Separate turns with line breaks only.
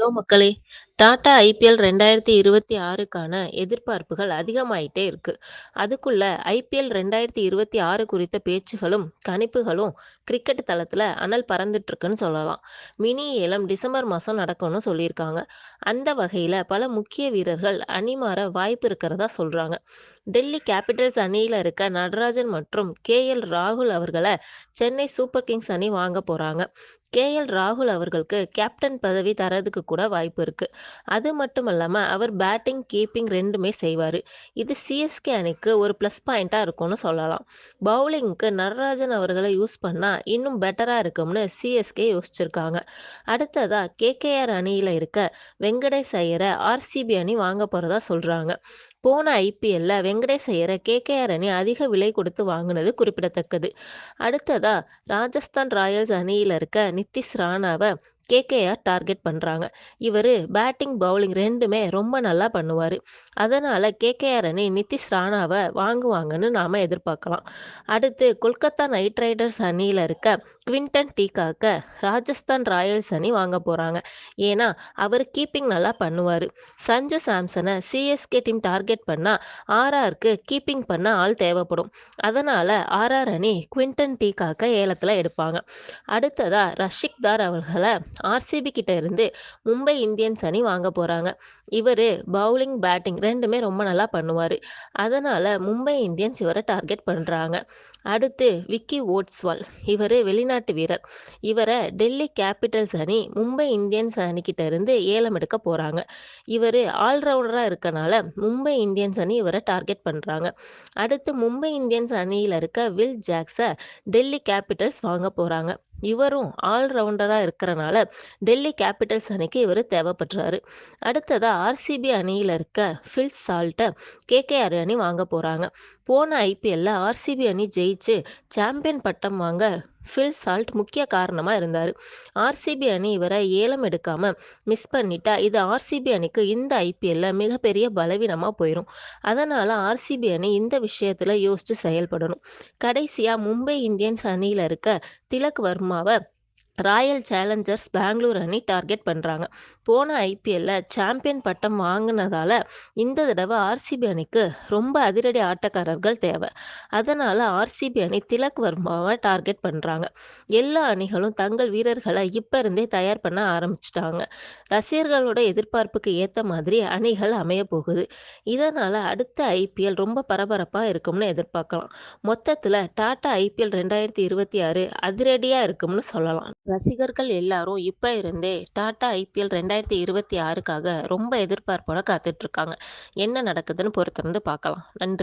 Hello மக்களே! Tata IPL 2026க்கான எதிர்பார்ப்புகள் அதிகமாயிட்டே இருக்கு. அதுக்குள்ள ஐபிஎல் 2026 குறித்த பேச்சுகளும், கணிப்புகளும் கிரிக்கெட் தளத்தில் அனல் பறந்துட்டு இருக்குன்னு சொல்லலாம். மினி ஏலம் டிசம்பர் மாதம் நடக்கும்னு சொல்லியிருக்காங்க. அந்த வகையில் பல முக்கிய வீரர்கள் அணி மாற வாய்ப்பு இருக்கிறதா சொல்கிறாங்க டெல்லி கேபிட்டல்ஸ் அணியில் இருக்க நடராஜன் மற்றும் கே. எல். ராகுல் அவர்களை சென்னை சூப்பர் கிங்ஸ் அணி வாங்க போகிறாங்க கே. எல். ராகுல் அவர்களுக்கு கேப்டன் பதவி தரதுக்கு கூட வாய்ப்பு இருக்கு. அது மட்டும் இல்லாமல் அவர் பேட்டிங், கீப்பிங் ரெண்டுமே செய்வார் இது சி.எஸ்.கே அணிக்கு ஒரு ப்ளஸ் பாயிண்ட்டாக இருக்கும்னு சொல்லலாம். பவுலிங்க்கு நடராஜன் அவர்களை யூஸ் பண்ணால் இன்னும் பெட்டராக இருக்கும்னு சி.எஸ்.கே யோசிச்சிருக்காங்க. அடுத்ததா கே.கே.ஆர் அணியில் இருக்க வெங்கடேஷ் ஐயரை ஆர்.சி.பி அணி வாங்க போகிறதா சொல்கிறாங்க போன ஐபிஎல்ல வெங்கடேஷ் ஐயர கே.கே.ஆர் அணி அதிக விலை கொடுத்து வாங்கினது குறிப்பிடத்தக்கது. அடுத்ததா ராஜஸ்தான் ராயல்ஸ் அணியில் இருக்க நித்திஷ் ராணாவை கே.கே.ஆர் டார்கெட் பண்ணுறாங்க இவர் பேட்டிங், பவுலிங் ரெண்டுமே ரொம்ப நல்லா பண்ணுவார் அதனால் கே.கே.ஆர் அணி நிதிஷ் ராணாவை வாங்குவாங்கன்னு நாம் எதிர்பார்க்கலாம். அடுத்து கொல்கத்தா நைட் ரைடர்ஸ் அணியில் இருக்க குவின்டன் டீக்காக்க ராஜஸ்தான் ராயல்ஸ் அணி வாங்க போகிறாங்க ஏன்னா அவர் கீப்பிங் நல்லா பண்ணுவார். சஞ்சு சாம்சனை சி.எஸ்.கே டீம் டார்கெட் பண்ணால் ஆர்.ஆர்க்கு கீப்பிங் பண்ண ஆள் தேவைப்படும். அதனால் ஆர்.ஆர் அணி குவிண்டன் டீக்காக்க ஏலத்தில் எடுப்பாங்க. அடுத்ததாக ரஷிக் தார் அவர்களை ஆர்.சி.பி கிட்ட இருந்து மும்பை இந்தியன்ஸ் அணி வாங்க போகிறாங்க இவர் பவுலிங், பேட்டிங் ரெண்டுமே ரொம்ப நல்லா பண்ணுவார். அதனால் மும்பை இந்தியன்ஸ் இவரை டார்கெட் பண்ணுறாங்க அடுத்து விக்கி ஓட்ஸ்வால் இவர் வெளிநாட்டு வீரர். இவரை டெல்லி கேபிட்டல்ஸ் அணி மும்பை இந்தியன்ஸ் அணிக்கிட்ட இருந்து ஏலம் எடுக்க போகிறாங்க இவர் ஆல்ரவுண்டராக இருக்கனால மும்பை இந்தியன்ஸ் அணி இவரை டார்கெட் பண்ணுறாங்க அடுத்து மும்பை இந்தியன்ஸ் அணியில் இருக்க வில் ஜாக்ஸை டெல்லி கேபிட்டல்ஸ் வாங்க போகிறாங்க இவரும் ஆல்ரவுண்டராக இருக்கிறனால டெல்லி கேபிட்டல்ஸ் அணிக்கு இவர் தேவைப்படுறாரு. அடுத்ததாக ஆர்.சி.பி அணியில் இருக்க பில் சால்ட்டை கே.கே.ஆர் அணி வாங்க போகிறாங்க போன ஐபிஎல்ல ஆர்.சி.பி அணி ஜெயிச்சு சாம்பியன் பட்டம் வாங்க ஃபில் சால்ட் முக்கிய காரணமாக இருந்தார். ஆர்.சி.பி அணி இவரை ஏலம் எடுக்காமல் மிஸ் பண்ணிட்டா இது ஆர்.சி.பி அணிக்கு இந்த ஐபிஎல்ல மிகப்பெரிய பலவீனமாக போயிடும் அதனால் ஆர்.சி.பி அணி இந்த விஷயத்தில் யோசித்து செயல்படணும். கடைசியாக மும்பை இந்தியன்ஸ் அணியில் இருக்க திலக் வர்மாவை ராயல் சேலஞ்சர்ஸ் பெங்களூர் அணி டார்கெட் பண்ணுறாங்க போன ஐபிஎல்ல சாம்பியன் பட்டம் வாங்கினதால இந்த தடவை ஆர்.சி.பி அணிக்கு ரொம்ப அதிரடி ஆட்டக்காரர்கள் தேவை. அதனால ஆர்.சி.பி அணி திலக் வர்மாவை டார்கெட் பண்றாங்க. எல்லா அணிகளும் தங்கள் வீரர்களை இப்ப இருந்தே தயார் பண்ண ஆரம்பிச்சிட்டாங்க ரசிகர்களோட எதிர்பார்ப்புக்கு ஏத்த மாதிரி அணிகள் அமையப் போகுது. இதனால அடுத்த ஐபிஎல் ரொம்ப பரபரப்பா இருக்கும்னு எதிர்பார்க்கலாம். மொத்தத்துல டாடா ஐபிஎல் 2026 அதிரடியா இருக்கும்னு சொல்லலாம். ரசிகர்கள் எல்லாரும் இப்ப இருந்தே டாடா ஐபிஎல் ரெண்டாயிரத்தி 2026க்காக ரொம்ப எதிர்பார்ப்போட காத்துட்டு இருக்காங்க. என்ன நடக்குதுன்னு பொறுத்திருந்து பார்க்கலாம். நன்றி.